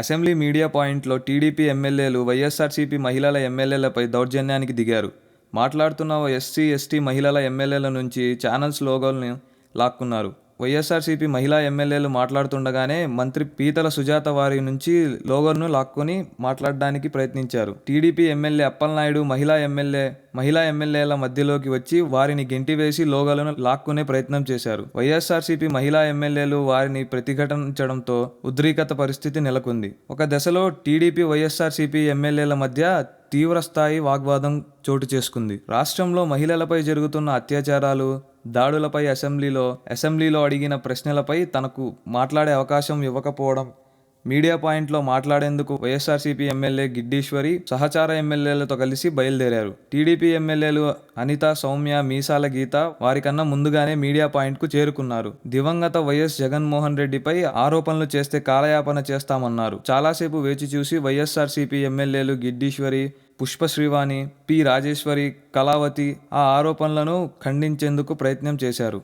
Assembly media పాయింట్లో TDP ఎమ్మెల్యేలు వైఎస్ఆర్సీపీ మహిళల ఎమ్మెల్యేలపై దౌర్జన్యానికి దిగారు. మాట్లాడుతున్న ఎస్సీ ఎస్టీ మహిళల ఎమ్మెల్యేల నుంచి ఛానల్స్ లోగోల్ని లాక్కున్నారు. వైఎస్ఆర్సీపీ మహిళా ఎమ్మెల్యేలు మాట్లాడుతుండగానే మంత్రి పీతల సుజాత వారి నుంచి లోగోను లాక్కొని మాట్లాడడానికి ప్రయత్నించారు. టీడీపీ ఎమ్మెల్యే అప్పలనాయుడు మహిళా ఎమ్మెల్యే మహిళా ఎమ్మెల్యేల మధ్యలోకి వచ్చి వారిని గెంటివేసి లోగలను లాక్కునే ప్రయత్నం చేశారు. వైఎస్ఆర్సీపీ మహిళా ఎమ్మెల్యేలు వారిని ప్రతిఘటించడంతో ఉద్రీకత పరిస్థితి నెలకొంది. ఒక దశలో టీడీపీ వైఎస్ఆర్సీపీ ఎమ్మెల్యేల మధ్య తీవ్రస్థాయి వాగ్వాదం చోటు చేసుకుంది. రాష్ట్రంలో మహిళలపై జరుగుతున్న అత్యాచారాలు దాడులపై అసెంబ్లీలో అసెంబ్లీలో అడిగిన ప్రశ్నలపై తనకు మాట్లాడే అవకాశం ఇవ్వకపోవడం మీడియా పాయింట్లో మాట్లాడేందుకు వైఎస్ఆర్సీపీ ఎమ్మెల్యే గిడ్డీశ్వరి సహచార ఎమ్మెల్యేలతో కలిసి బయలుదేరారు. టీడీపీ ఎమ్మెల్యేలు అనిత సౌమ్య మీసాల గీత వారికన్నా ముందుగానే మీడియా పాయింట్కు చేరుకున్నారు. దివంగత వైఎస్ జగన్మోహన్ రెడ్డిపై ఆరోపణలు చేస్తే కాలయాపన చేస్తామన్నారు. చాలాసేపు వేచి చూసి YSRCP MLAs Giddeswari Pushpa Srivani P Rajeswari Kalavathi ఆ ఆరోపణలను ఖండించేందుకు ప్రయత్నం చేశారు.